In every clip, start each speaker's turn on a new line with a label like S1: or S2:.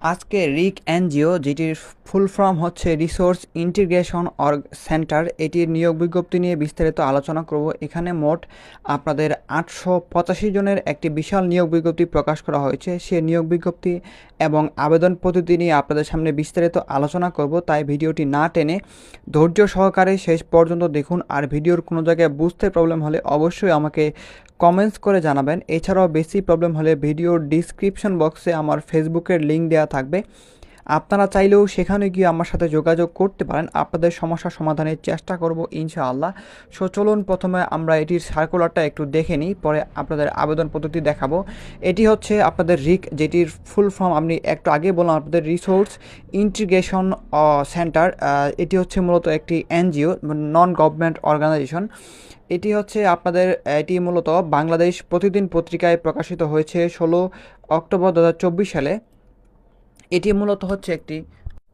S1: আজকে RIC NGO, যেটির full form হচ্ছে রিসোর্স ইন্টিগ্রেশন অর্গ সেন্টার, এটির নিয়োগ বিজ্ঞপ্তি নিয়ে বিস্তারিত আলোচনা করব। এখানে মোট আপনাদের আটশো পঁচাশি জনের একটি বিশাল নিয়োগ বিজ্ঞপ্তি প্রকাশ করা হয়েছে। সে নিয়োগ বিজ্ঞপ্তি এবং আবেদন পদ্ধতি নিয়ে আপনাদের সামনে বিস্তারিত আলোচনা করব, তাই ভিডিওটি না টেনে ধৈর্য সহকারে শেষ পর্যন্ত দেখুন। আর ভিডিওর কোনো জায়গায় বুঝতে প্রবলেম হলে অবশ্যই আমাকে কমেন্টস করে জানাবেন। এছাড়াও বেশি প্রবলেম হলে ভিডিওর ডিসক্রিপশন বক্সে আমার ফেসবুকের লিঙ্ক দেওয়া থাকবে। আপনারা চাইলেও সেখানে গিয়ে আমার সাথে যোগাযোগ করতে পারেন। আপনাদের সমস্যা সমাধানের চেষ্টা করব ইনশাআল্লাহ। সো চলুন প্রথমে আমরা এটির সার্কুলারটা একটু দেখে নিই, পরে আপনাদের আবেদন পদ্ধতি দেখাবো। এটি হচ্ছে আপনাদের রিক, যেটির ফুল ফর্ম আপনি একটু আগে বললাম, আপনাদের রিসোর্স ইন্টিগ্রেশন সেন্টার এটি হচ্ছে মূলত একটি এনজিও নন গভর্নমেন্ট অর্গানাইজেশন এটি হচ্ছে আপনাদের, এটি মূলত বাংলাদেশ প্রতিদিন পত্রিকায় প্রকাশিত হয়েছে ষোলো অক্টোবর দু হাজার চব্বিশ সালে। এটি মূলত হচ্ছে একটি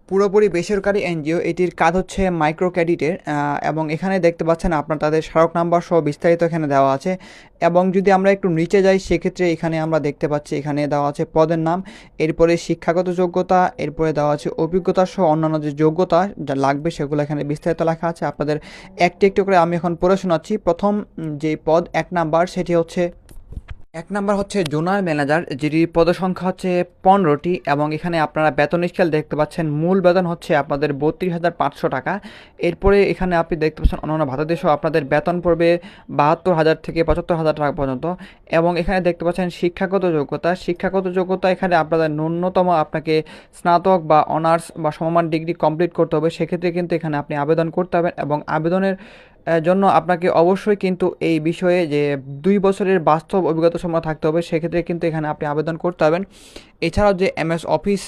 S1: পুরোপুরি বেসরকারি এনজিও। এটির কাজ হচ্ছে মাইক্রো ক্রেডিটের এবং এখানে দেখতে পাচ্ছেন আপনার তাদের স্মারক নাম্বার সহ বিস্তারিত এখানে দেওয়া আছে। এবং যদি আমরা একটু নিচে যাই, সেক্ষেত্রে এখানে আমরা দেখতে পাচ্ছি এখানে দেওয়া আছে পদের নাম, এরপরে শিক্ষাগত যোগ্যতা, এরপরে দেওয়া আছে অভিজ্ঞতা সহ অন্যান্য যে যোগ্যতা যা লাগবে সেগুলো এখানে বিস্তারিত লেখা আছে। আপনাদের একটি একটু করে আমি এখন পড়ে শোনাচ্ছি। প্রথম যে পদ, এক নাম্বার, সেটি হচ্ছে এক নাম্বার হচ্ছে জোনাল ম্যানেজার যেটির পদসংখ্যা হচ্ছে পনেরোটি এবং এখানে আপনারা বেতন স্কেল দেখতে পাচ্ছেন। মূল বেতন হচ্ছে আপনাদের বত্রিশ হাজার পাঁচশো টাকা। এরপরে এখানে আপনি দেখতে পাচ্ছেন অন্যান্য ভাতাদেশ আপনাদের বেতন পড়বে বাহাত্তর হাজার থেকে পঁচাত্তর হাজার টাকা পর্যন্ত। এবং এখানে দেখতে পাচ্ছেন শিক্ষাগত যোগ্যতা। শিক্ষাগত যোগ্যতা এখানে আপনাদের ন্যূনতম আপনাকে স্নাতক বা অনার্স বা সমমান ডিগ্রি কমপ্লিট করতে হবে। সেক্ষেত্রে কিন্তু এখানে আপনি আবেদন করতে হবেন এবং আবেদনের জন্য আপনাকে অবশ্যই কিন্তু এই বিষয়ে যে দুই বছরের বাস্তব অভিজ্ঞতা সম্পন্ন থাকতে হবে, সেক্ষেত্রে কিন্তু এখানে আপনি আবেদন করতে হবেন এছাড়াও যে এমএস অফিস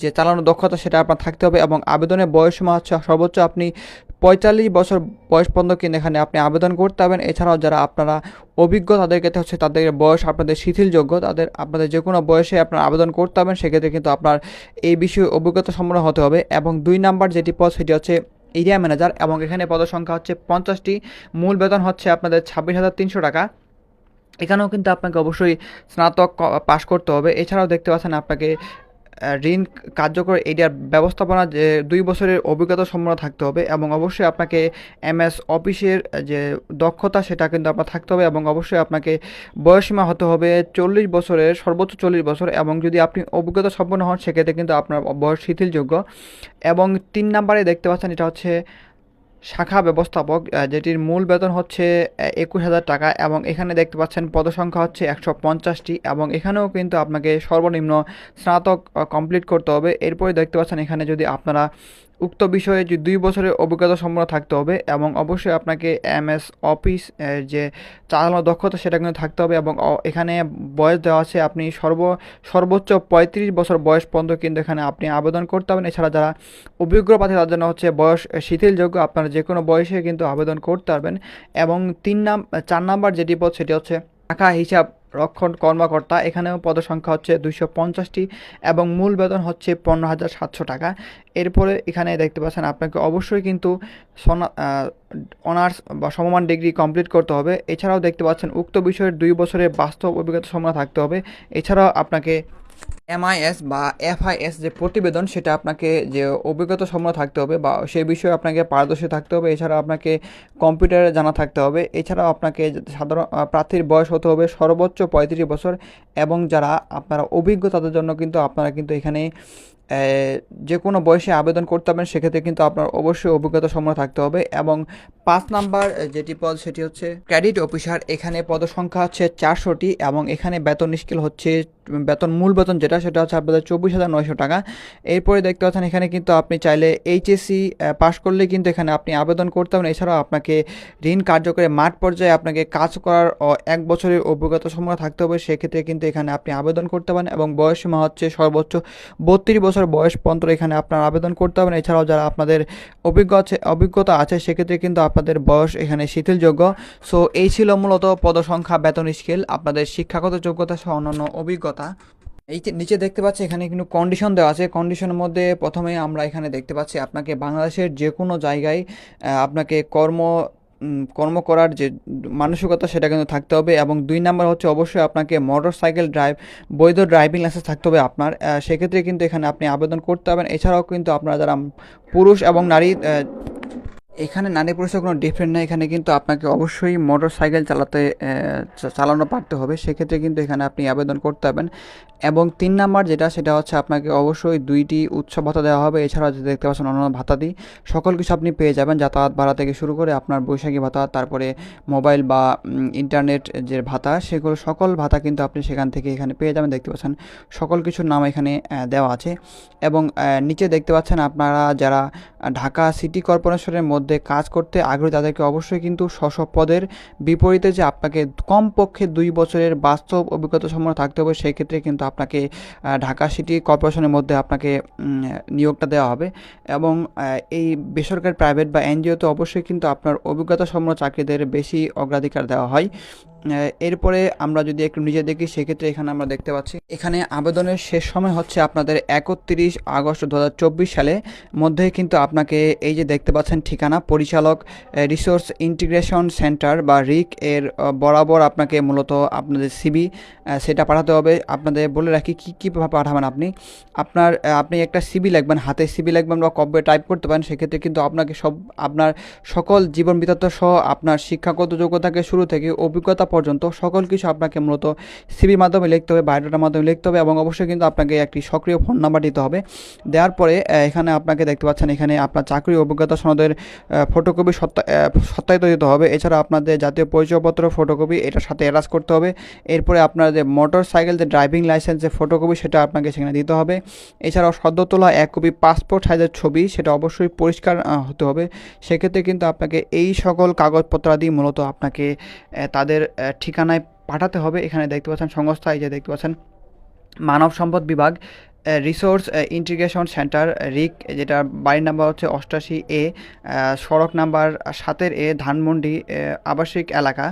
S1: যে চালানোর দক্ষতা, সেটা আপনার থাকতে হবে এবং আবেদনের বয়স হচ্ছে সর্বোচ্চ আপনি পঁয়তাল্লিশ বছর বয়স পর্যন্ত কিন্তু এখানে আপনি আবেদন করতে হবেন এছাড়াও যারা আপনারা অভিজ্ঞ, তাদের ক্ষেত্রে হচ্ছে তাদের বয়স আপনাদের শিথিলযোগ্য, তাদের আপনাদের যে কোনো বয়সে আপনার আবেদন করতে হবেন সেক্ষেত্রে কিন্তু আপনার এই বিষয়ে অভিজ্ঞতা সম্পন্ন হতে হবে। এবং দুই নাম্বার যেটি পদ, সেটি হচ্ছে এরিয়া ম্যানেজার এবং এখানে পদসংখ্যা হচ্ছে পঞ্চাশটি। মূল বেতন হচ্ছে আপনাদের ছাব্বিশ হাজার তিনশো টাকা। এখানেও কিন্তু আপনাকে অবশ্যই স্নাতক পাশ করতে হবে। এছাড়াও দেখতে পাচ্ছেন আপনাকে ঋণ কার্যকর এরিয়ার ব্যবস্থাপনা যে দুই বছরের অভিজ্ঞতা সম্পন্ন থাকতে হবে এবং অবশ্যই আপনাকে এমএস অফিসের যে দক্ষতা সেটা কিন্তু আপনার থাকতে হবে এবং অবশ্যই আপনাকে বয়সীমা হতে হবে চল্লিশ বছরের, সর্বোচ্চ চল্লিশ বছর এবং যদি আপনি অভিজ্ঞতা সম্পন্ন হন, সেক্ষেত্রে কিন্তু আপনার বয়স শিথিলযোগ্য এবং তিন নাম্বারে দেখতে পাচ্ছেন এটা হচ্ছে শাখা ব্যবস্থাপক যেটির মূল বেতন হচ্ছে একুশ হাজার টাকা এবং এখানে দেখতে পাচ্ছেন পদসংখ্যা হচ্ছে একশো পঞ্চাশটি এবং এখানেও কিন্তু আপনাকে সর্বনিম্ন স্নাতক কমপ্লিট করতে হবে। এরপরে দেখতে পাচ্ছেন এখানে যদি আপনারা উক্ত বিষয়ে যে দুই বছরের অভিজ্ঞতা সম্পন্ন থাকতে হবে এবং অবশ্যই আপনাকে এমএস অফিস যে চালানোর দক্ষতা সেটা কিন্তু থাকতে হবে এবং এখানে বয়স দেওয়া আছে আপনি সর্ব, সর্বোচ্চ পঁয়ত্রিশ বছর বয়স পর্যন্ত কিন্তু এখানে আপনি আবেদন করতে হবেন এছাড়া যারা অভিজ্ঞ প্রার্থী তার জন্য হচ্ছে বয়স শিথিলযোগ্য, আপনারা যে কোনো বয়সে কিন্তু আবেদন করতে পারবেন। এবং তিন নাম, চার নাম্বার যেটি পদ, সেটি হচ্ছে টাকা হিসাব রক্ষণ কর্মকর্তা, এখানেও পদসংখ্যা হচ্ছে দুইশো পঞ্চাশটি এবং মূল বেতন হচ্ছে পনেরো হাজার সাতশো টাকা। এরপরে এখানে দেখতে পাচ্ছেন, আপনাকে অবশ্যই কিন্তু সনা অনার্স বা সমমান ডিগ্রি কমপ্লিট করতে হবে। এছাড়াও দেখতে পাচ্ছেন, উক্ত বিষয়ের দুই বছরের বাস্তব অভিজ্ঞতা সমান থাকতে হবে। এছাড়াও আপনাকে এমআইএস বা এফআইএস যে প্রতিবেদন, সেটা আপনাকে যে অভিজ্ঞতা সম্পন্ন থাকতে হবে বা সেই বিষয়ে আপনাকে পারদর্শী থাকতে হবে। এছাড়া আপনাকে কম্পিউটারে জানা থাকতে হবে। এছাড়াও আপনাকে সাধারণ প্রার্থীর বয়স হতে হবে সর্বোচ্চ পঁয়ত্রিশ বছর এবং যারা আপনারা অভিজ্ঞ, তাদের জন্য কিন্তু আপনারা কিন্তু এখানে যে কোনো বয়সে আবেদন করতে পারবেন, সেক্ষেত্রে কিন্তু আপনার অবশ্যই অভিজ্ঞতা সম্পন্ন থাকতে হবে। এবং পাঁচ নাম্বার যেটি পদ, সেটি হচ্ছে ক্রেডিট অফিসার। এখানে পদসংখ্যা হচ্ছে চারশোটি এবং এখানে বেতন স্কেল হচ্ছে বেতন, মূল বেতন যেটা, সেটা হচ্ছে আপনাদের চব্বিশ হাজার নয়শো টাকা। এরপরে দেখতে পাচ্ছেন, এখানে কিন্তু আপনি চাইলে এইচএসসি পাস করলে কিন্তু এখানে আপনি আবেদন করতে পারেন। এছাড়াও আপনাকে ঋণ কার্যকরে মাঠ পর্যায়ে আপনাকে কাজ করার এক বছরের অভিজ্ঞতা সময় থাকতে হবে। সেক্ষেত্রে কিন্তু এখানে আপনি আবেদন করতে পারেন এবং বয়স সীমা হচ্ছে সর্বোচ্চ বত্রিশ বছর। বয়স পর্যন্ত এখানে আপনার আবেদন করতে পারেন। এছাড়াও যারা আপনাদের অভিজ্ঞ অভিজ্ঞতা আছে, সেক্ষেত্রে কিন্তু আপনাদের বয়স এখানে শিথিলযোগ্য। সো এই ছিল মূলত পদসংখ্যা, বেতন স্কেল, আপনাদের শিক্ষাগত যোগ্যতা সহ অন্যান্য অভিজ্ঞতা। এই যে নিচে দেখতে পাচ্ছি, এখানে কিন্তু কন্ডিশন দেওয়া আছে। কন্ডিশনের মধ্যে প্রথমে আমরা এখানে দেখতে পাচ্ছি, আপনাকে বাংলাদেশের যে কোনো জায়গায় আপনাকে কর্ম কর্ম করার যে মানসিকতা, সেটা কিন্তু থাকতে হবে। এবং দুই নাম্বার হচ্ছে, অবশ্যই আপনাকে মোটর সাইকেল ড্রাইভ বৈধ ড্রাইভিং লাইসেন্স থাকতে হবে আপনার। সেক্ষেত্রে কিন্তু এখানে আপনি আবেদন করতে পারবেন। এছাড়াও কিন্তু আপনারা যারা পুরুষ এবং নারী এখানে নারী পুরুষের কোনো ডিফারেন্ট নেই। এখানে কিন্তু আপনাকে অবশ্যই মোটর সাইকেল চালাতে চালানো পারতে হবে। সেক্ষেত্রে কিন্তু এখানে আপনি আবেদন করতে পারবেন। এবং তিন নাম্বার যেটা, সেটা হচ্ছে আপনাকে অবশ্যই দুইটি উৎসব ভাতা দেওয়া হবে। এছাড়াও যে দেখতে পাচ্ছেন অন্যান্য ভাতাদি। সকল কিছু আপনি পেয়ে যাবেন। যাতায়াত ভাড়া থেকে শুরু করে আপনার বৈশাখী ভাতা, তারপরে মোবাইল বা ইন্টারনেট যে ভাতা, সেগুলো সকল ভাতা কিন্তু আপনি সেখান থেকে এখানে পেয়ে যাবেন। দেখতে পাচ্ছেন সকল কিছুর নাম এখানে দেওয়া আছে। এবং নিচে দেখতে পাচ্ছেন আপনারা যারা ঢাকা সিটি কর্পোরেশনের মধ্যে কাজ করতে আগ্রহী তাদেরকে অবশ্যই কিন্তু স্ব পদের বিপরীতে যে আপনাকে কমপক্ষে দুই বছরের বাস্তব অভিজ্ঞতা সম্পন্ন থাকতে হবে, সেই ক্ষেত্রে কিন্তু আপনাকে ঢাকা সিটি কর্পোরেশনের মধ্যে আপনাকে নিয়োগটা দেওয়া হবে। এবং এই বেসরকারি প্রাইভেট বা এনজিওতে অবশ্যই কিন্তু আপনার অভিজ্ঞতা সম্পন্ন চাকরিদের বেশি অগ্রাধিকার দেওয়া হয়। এরপরে আমরা যদি একটু নিজে দেখি, সেক্ষেত্রে এখানে আমরা দেখতে পাচ্ছি, এখানে আবেদনের শেষ সময় হচ্ছে আপনাদের একত্রিশ আগস্ট দু সালে। মধ্যে কিন্তু আপনাকে এই যে দেখতে পাচ্ছেন ঠিকানা, পরিচালক রিসোর্স ইন্টিগ্রেশন সেন্টার বা রিক এর বরাবর আপনাকে মূলত আপনাদের সিবি সেটা পাঠাতে হবে। আপনাদের বলে রাখি কী কী পাঠাবেন আপনি? আপনার আপনি একটা সিবি লিখবেন, হাতে সিবি লিখবেন বা কবে টাইপ করতে পারেন, সেক্ষেত্রে কিন্তু আপনাকে সব, আপনার সকল জীবন বৃত্তান্ত সহ আপনার শিক্ষাগত যোগ্যতাকে শুরু থেকে অভিজ্ঞতা পর্যন্ত সকল কিছু আপনাকে মূলত সিবির মাধ্যমে লিখতে হবে, বায়োডাটার মাধ্যমে লিখতে হবে এবং অবশ্যই কিন্তু আপনাকে একটি সক্রিয় ফোন নাম্বার দিতে হবে। দেওয়ার পরে এখানে আপনাকে দেখতে পাচ্ছেন এখানে আপনার চাকরি অভিজ্ঞতা সনদের ফটোকপি সত্যায়িত দিতে হবে। এছাড়া আপনাদের জাতীয় পরিচয়পত্র ফটোকপি এটার সাথে অ্যাটাচ করতে হবে। এরপরে আপনার যে মোটর সাইকেল যে ড্রাইভিং লাইসেন্সের ফটোকপি সেটা আপনাকে সেখানে দিতে হবে। এছাড়াও সদ্য তোলা এক কপি পাসপোর্ট সাইজের ছবি, সেটা অবশ্যই পরিষ্কার হতে হবে। সেক্ষেত্রে কিন্তু আপনাকে এই সকল কাগজপত্রাদি মূলত আপনাকে তাদের ঠিকানায় পাঠাতে হবে। এখানে দেখতে পাচ্ছেন সংস্থা, এই যে দেখতে পাচ্ছেন মানব সম্পদ বিভাগ রিসোর্স ইন্টিগ্রেশন সেন্টার, রিক, যেটা বাড়ির নাম্বার হচ্ছে অষ্টাশি এ সড়ক নাম্বার সাতের এ, ধানমন্ডি আবাসিক এলাকা।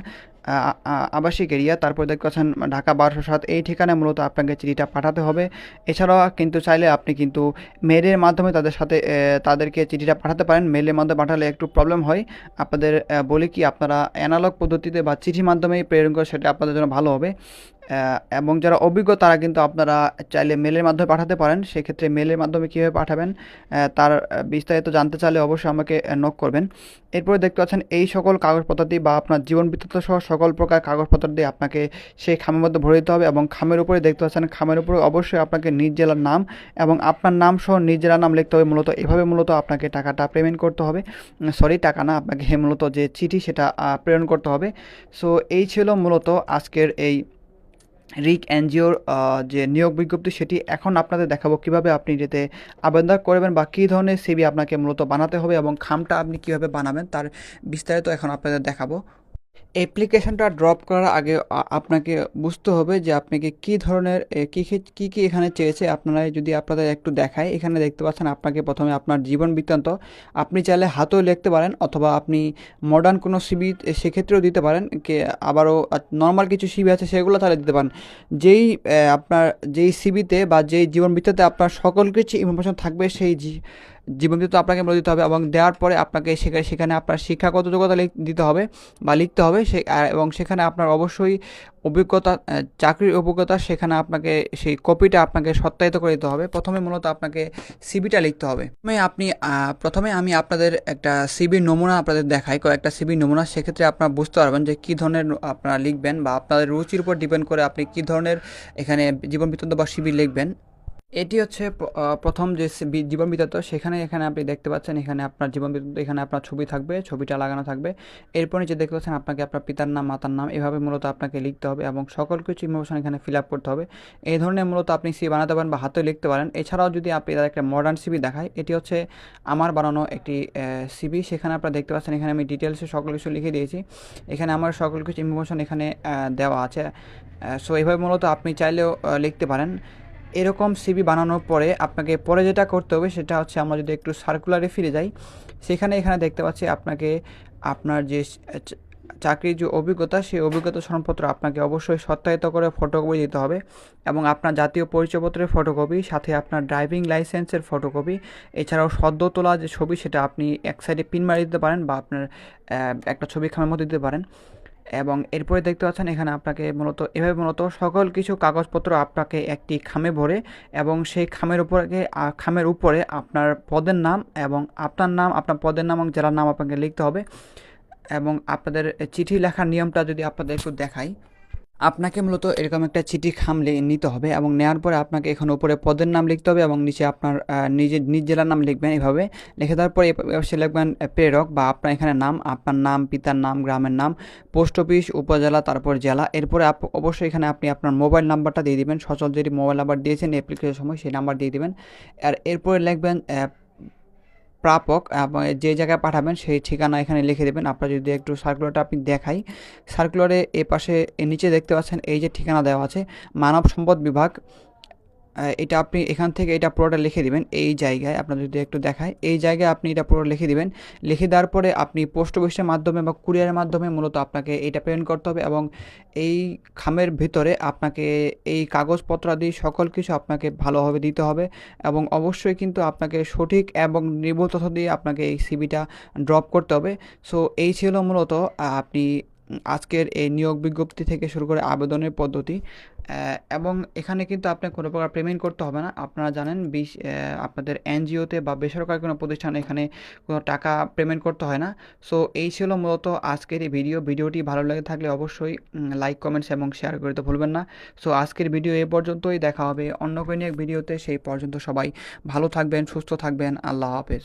S1: আবাসিক এরিয়া, তারপর দেখতে পাচ্ছেন ঢাকা বারোশো সাত, এই ঠিকানায় মূলত আপনাকে চিঠিটা পাঠাতে হবে। এছাড়াও কিন্তু চাইলে আপনি কিন্তু মেলের মাধ্যমে তাদের সাথে তাদেরকে চিঠিটা পাঠাতে পারেন। মেলের মাধ্যমে পাঠালে একটু প্রবলেম হয়। আপনাদের বলি কি, আপনারা অ্যানালগ পদ্ধতিতে বা চিঠির মাধ্যমেই প্রেরণ করে সেটা আপনাদের জন্য ভালো হবে। এবং যারা অভিজ্ঞ, তারা কিন্তু আপনারা চাইলে মেলের মাধ্যমে পাঠাতে পারেন। সেক্ষেত্রে মেলের মাধ্যমে কীভাবে পাঠাবেন তার বিস্তারিত জানতে চাইলে অবশ্যই আমাকে নক করবেন। এরপরে দেখতে পাচ্ছেন, এই সকল কাগজপত্র দিয়ে বা আপনার জীবন বৃত্তান্ত সহ সকল প্রকার কাগজপত্র দিয়ে আপনাকে সেই খামের মধ্যে ভরে দিতে হবে এবং খামের উপরে দেখতে পাচ্ছেন, খামের উপরে অবশ্যই আপনাকে নিজ জেলার নাম এবং আপনার নাম সহ নিজ জেলার নাম লিখতে হবে। মূলত এভাবে মূলত আপনাকে টাকাটা পেমেন্ট করতে হবে। সরি টাকা না, আপনাকে মূলত যে চিঠি সেটা প্রেরণ করতে হবে। সো এই ছিল মূলত আজকের এই রিক এনজিওর যে নিয়োগ বিজ্ঞপ্তি, সেটি এখন আপনাদের দেখাবো কীভাবে আপনি যেতে আবেদন করবেন বা কী ধরনের সিবি আপনাকে মূলত বানাতে হবে এবং খামটা আপনি কীভাবে বানাবেন, তার বিস্তারিত এখন আপনাদের দেখাবো। অ্যাপ্লিকেশনটা ড্রপ করার আগে আপনাকে বুঝতে হবে যে আপনাকে কী ধরনের কী, কী- কী এখানে চেয়েছে। আপনারা যদি আপনাদের একটু দেখায় এখানে দেখতে পাচ্ছেন আপনাকে প্রথমে আপনার জীবন বৃত্তান্ত। আপনি চাইলে হাতেও লিখতে পারেন অথবা আপনি মডার্ন কোনো সিবি সেক্ষেত্রেও দিতে পারেন। কে, আবারও নর্মাল কিছু সিবি আছে সেগুলো তাহলে দিতে পারেন। যেই আপনার যেই সিবিতে বা যেই জীবন বৃত্তান্তে আপনার সকল কিছু ইনফরমেশন থাকবে সেই জি- জীবন বৃত্তান্ত আপনাকে বলে দিতে হবে এবং দেওয়ার পরে আপনাকে সেখানে সেখানে আপনার শিক্ষাগত যোগ্যতা দিতে হবে বা লিখতে হবে। সে এবং সেখানে আপনার অবশ্যই অভিজ্ঞতা চাকরির অভিজ্ঞতা, সেখানে আপনাকে সেই কপিটা আপনাকে সত্যায়িত করে দিতে হবে। প্রথমে মূলত আপনাকে সিবিটা লিখতে হবে। আপনি প্রথমে আমি আপনাদের একটা সিবির নমুনা আপনাদের দেখাই, কয়েকটা সিবির নমুনা। সেক্ষেত্রে আপনারা বুঝতে পারবেন যে কী ধরনের আপনারা লিখবেন বা আপনাদের রুচির উপর ডিপেন্ড করে আপনি কী ধরনের এখানে জীবন বৃত্তান্ত বা সিবি লিখবেন। এটি হচ্ছে প্রথম যে জীবন বিতত সেখানে এখানে আপনি দেখতে পাচ্ছেন, এখানে আপনার জীবন বিতত এখানে আপনার ছবি থাকবে, ছবিটা লাগানো থাকবে। এরপর নিচে দেখতে পাচ্ছেন, আপনাকে আপনার পিতার নাম, মাতার নাম, এভাবে মূলত আপনাকে লিখতে হবে এবং সকল কিছু ইমোশন এখানে ফিল আপ করতে হবে। এই ধরনের মূলত আপনি সিভি বানাতে পারেন বা হাতেও লিখতে পারেন। এছাড়াও যদি আপনি তার একটা মডার্ন সিবি দেখায় এটি হচ্ছে আমার বানানো একটি সিবি সেখানে আপনারা দেখতে পাচ্ছেন, এখানে আমি ডিটেলসে সকল কিছু লিখে দিয়েছি। এখানে আমার সকল কিছু ইনফরমেশন এখানে দেওয়া আছে। সো এইভাবে মূলত আপনি চাইলেও লিখতে পারেন। এরকম সিবি বানানোর পরে আপনাকে পরে যেটা করতে হবে সেটা হচ্ছে আমরা যদি একটু সার্কুলারে ফিরে যাই, সেখানে এখানে দেখতে পাচ্ছি আপনাকে আপনার যে চাকরির যে অভিজ্ঞতা, সেই অভিজ্ঞতা সনদপত্র আপনাকে অবশ্যই সত্যায়িত করে ফটোকপি দিতে হবে এবং আপনার জাতীয় পরিচয়পত্রের ফটোকপি সাথে আপনার ড্রাইভিং লাইসেন্সের ফটোকপি এছাড়াও সদ্য তোলা যে ছবি, সেটা আপনি এক সাইডে পিন মারি দিতে পারেন বা আপনার একটা ছবি খামের মধ্যে দিতে পারেন। এবং এরপরে দেখতে পাচ্ছেন এখানে আপনাকে মূলত, এভাবে মূলত সকল কিছু কাগজপত্র আপনাকে একটি খামে ভরে এবং সেই খামের উপরে খামের উপরে আপনার পদের নাম এবং আপনার নাম, আপনার পদের নাম এবং জেলার নাম আপনাকে লিখতে হবে এবং আপনাদের চিঠি লেখার নিয়মটা যদি আপনাদের একটু দেখাই। আপনাকে মূলত এরকম একটা চিঠি খামলে নিতে হবে এবং নেওয়ার পরে আপনাকে এখানে উপরে পদের নাম লিখতে হবে এবং নিচে আপনার নিজের, নিজ জেলার নাম লিখবেন এভাবে। লিখে দেওয়ার পরে সে লিখবেন প্রেরক বা আপনার এখানে নাম, আপনার নাম, পিতার নাম, গ্রামের নাম, পোস্ট অফিস, উপজেলা, তারপর জেলা। এরপরে অবশ্যই এখানে আপনি আপনার মোবাইল নাম্বারটা দিয়ে দিবেন। সচল যদি মোবাইল নাম্বার দিয়েছেন অ্যাপ্লিকেশনের সময় সেই নাম্বার দিয়ে দিবেন। আর এরপরে লিখবেন প্রাপক এবং যে জায়গায় পাঠাবেন সেই ঠিকানা এখানে লিখে দেবেন। আপনারা যদি একটু সার্কুলারটা আপনি দেখাই। সার্কুলারে এ পাশে নিচে দেখতে পাচ্ছেন এই যে ঠিকানা দেওয়া আছে, মানব সম্পদ বিভাগ। এটা আপনি এখান থেকে এটা পুরোটা লিখে দিবেন এই জায়গায়, আপনার যদি একটু দেখায়, এই জায়গায় আপনি এটা পুরো লিখে দিবেন। লিখে দেওয়ার পরে আপনি পোস্ট অফিসের মাধ্যমে বা কুরিয়ারের মাধ্যমে মূলত আপনাকে এটা প্রেরণ করতে হবে এবং এই খামের ভিতরে আপনাকে এই কাগজপত্রাদি সকল কিছু আপনাকে ভালোভাবে দিতে হবে এবং অবশ্যই কিন্তু আপনাকে সঠিক এবং নির্ভুল তথ্য দিয়ে আপনাকে এই সিবিটা ড্রপ করতে হবে। সো এই ছিল মূলত আপনি আজকের এই নিয়োগ বিজ্ঞপ্তি থেকে শুরু করে আবেদনের পদ্ধতি এবং এখানে কিন্তু আপনার কোনো প্রকার পেমেন্ট করতে হবে না। আপনারা জানেন, বিশ আপনাদের এনজিওতে বা বেসরকারি কোনো প্রতিষ্ঠানে এখানে কোনো টাকা পেমেন্ট করতে হয় না। সো, এই ছিল মূলত আজকের এই ভিডিও। ভিডিওটি ভালো লেগে থাকলে অবশ্যই লাইক কমেন্টস এবং শেয়ার করতে ভুলবেন না। সো, আজকের ভিডিও এ পর্যন্তই। দেখা হবে অন্য কোনো এক ভিডিওতে। সেই পর্যন্ত সবাই ভালো থাকবেন, সুস্থ থাকবেন। আল্লাহ হাফেজ।